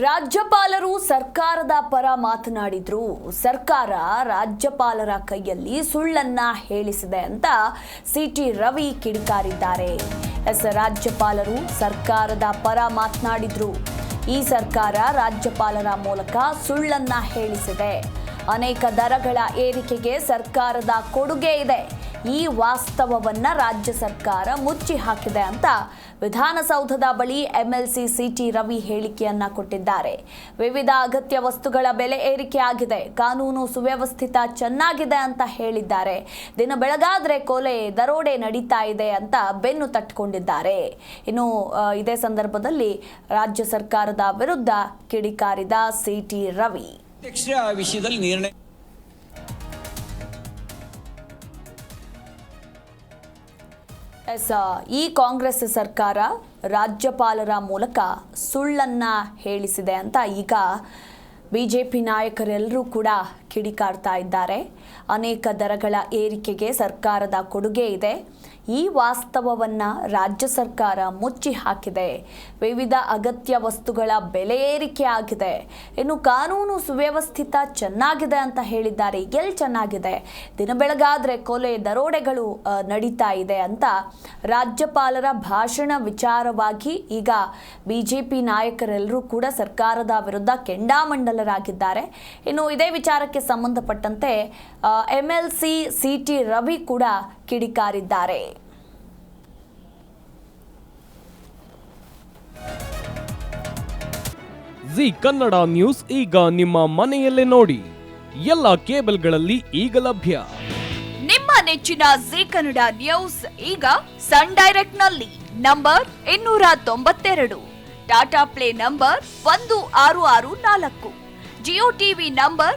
ರಾಜ್ಯಪಾಲರು ಸರ್ಕಾರದ ಪರ ಮಾತನಾಡಿದ್ರು. ಸರ್ಕಾರ ರಾಜ್ಯಪಾಲರ ಕೈಯಲ್ಲಿ ಸುಳ್ಳನ್ನ ಹೇಳಿಸಿದೆ ಅಂತ ಸಿಟಿ ರವಿ ಕಿಡಿಕಾರಿದ್ದಾರೆ. ಎಸ್ ರಾಜ್ಯಪಾಲರು ಸರ್ಕಾರದ ಪರ ಮಾತನಾಡಿದ್ರು. ಈ ಸರ್ಕಾರ ರಾಜ್ಯಪಾಲರ ಮೂಲಕ ಸುಳ್ಳನ್ನ ಹೇಳಿಸಿದೆ. ಅನೇಕ ದರಗಳ ಏರಿಕೆಗೆ ಸರ್ಕಾರದ ಕೊಡುಗೆ ಇದೆ. ಈ ವಾಸ್ತವವನ್ನ ರಾಜ್ಯ ಸರ್ಕಾರ ಮುಚ್ಚಿ ಹಾಕಿದೆ ಅಂತ ವಿಧಾನಸೌಧದ ಬಳಿ ಎಂಎಲ್ಸಿ ಸಿಟಿ ರವಿ ಹೇಳಿಕೆಯನ್ನ ಕೊಟ್ಟಿದ್ದಾರೆ. ವಿವಿಧ ಅಗತ್ಯ ವಸ್ತುಗಳ ಬೆಲೆ ಏರಿಕೆ ಆಗಿದೆ. ಕಾನೂನು ಸುವ್ಯವಸ್ಥಿತ ಚೆನ್ನಾಗಿದೆ ಅಂತ ಹೇಳಿದ್ದಾರೆ. ದಿನ ಬೆಳಗಾದ್ರೆ ಕೊಲೆ, ದರೋಡೆ ನಡೀತಾ ಇದೆ ಅಂತ ಬೆನ್ನು ತಟ್ಟಿಕೊಂಡಿದ್ದಾರೆ ಇನ್ನು ಇದೇ ಸಂದರ್ಭದಲ್ಲಿ ರಾಜ್ಯ ಸರ್ಕಾರದ ವಿರುದ್ಧ ಕಿಡಿಕಾರಿದ ಸಿಟಿ ರವಿ. ವಿಷಯದಲ್ಲಿ ನಿರ್ಣಯ ಎಸ್ ಈ ಕಾಂಗ್ರೆಸ್ ಸರ್ಕಾರ ರಾಜ್ಯಪಾಲರ ಮೂಲಕ ಸುಳ್ಳನ್ನ ಹೇಳಿಸಿದೆ ಅಂತ ಈಗ ಬಿಜೆಪಿ ನಾಯಕರೆಲ್ಲರೂ ಕೂಡ ಕಿಡಿಕಾರ್ತಾ ಇದ್ದಾರೆ. ಅನೇಕ ದರಗಳ ಏರಿಕೆಗೆ ಸರ್ಕಾರದ ಕೊಡುಗೆ ಇದೆ. ಈ ವಾಸ್ತವವನ್ನ ರಾಜ್ಯ ಸರ್ಕಾರ ಮುಚ್ಚಿ ಹಾಕಿದೆ. ವಿವಿಧ ಅಗತ್ಯ ವಸ್ತುಗಳ ಬೆಲೆ ಏರಿಕೆ ಆಗಿದೆ. ಇನ್ನು ಕಾನೂನು ಸುವ್ಯವಸ್ಥಿತ ಚೆನ್ನಾಗಿದೆ ಅಂತ ಹೇಳಿದ್ದಾರೆ. ಎಲ್ಲಿ ಚೆನ್ನಾಗಿದೆ? ದಿನ ಬೆಳಗಾದ್ರೆ ಕೊಲೆ ದರೋಡೆಗಳು ನಡೀತಾ ಇದೆ ಅಂತ ರಾಜ್ಯಪಾಲರ ಭಾಷಣ ವಿಚಾರವಾಗಿ ಈಗ ಬಿಜೆಪಿ ನಾಯಕರೆಲ್ಲರೂ ಕೂಡ ಸರ್ಕಾರದ ವಿರುದ್ಧ ಕೆಂಡಾಮಂಡಲರಾಗಿದ್ದಾರೆ. ಇನ್ನು ಇದೇ ವಿಚಾರಕ್ಕೆ ಸಂಬಂಧಪಟ್ಟಂತೆ M L C C T Ravi ಕೂಡ ಕಿಡಿಕಾರಿದ್ದಾರೆ. ಜಿ ಕನ್ನಡ ನ್ಯೂಸ್ ಈಗ ನಿಮ್ಮ ಮನೆಯಲ್ಲೇ ನೋಡಿ. ಎಲ್ಲ ಕೇಬಲ್ಗಳಲ್ಲಿ ಈಗ ಲಭ್ಯ. ನಿಮ್ಮ ನೆಚ್ಚಿನ ಜಿ ಕನ್ನಡ ನ್ಯೂಸ್ ಈಗ ಸನ್ ಡೈರೆಕ್ಟ್ನಲ್ಲಿ ನಂಬರ್ ಇನ್ನೂರ ತೊಂಬತ್ತೆರಡು ಟಾಟಾ ಪ್ಲೇ ನಂಬರ್ ಒಂದು ಆರು ಆರು ನಾಲ್ಕು ಜಿಯೋ ಟಿವಿ ನಂಬರ್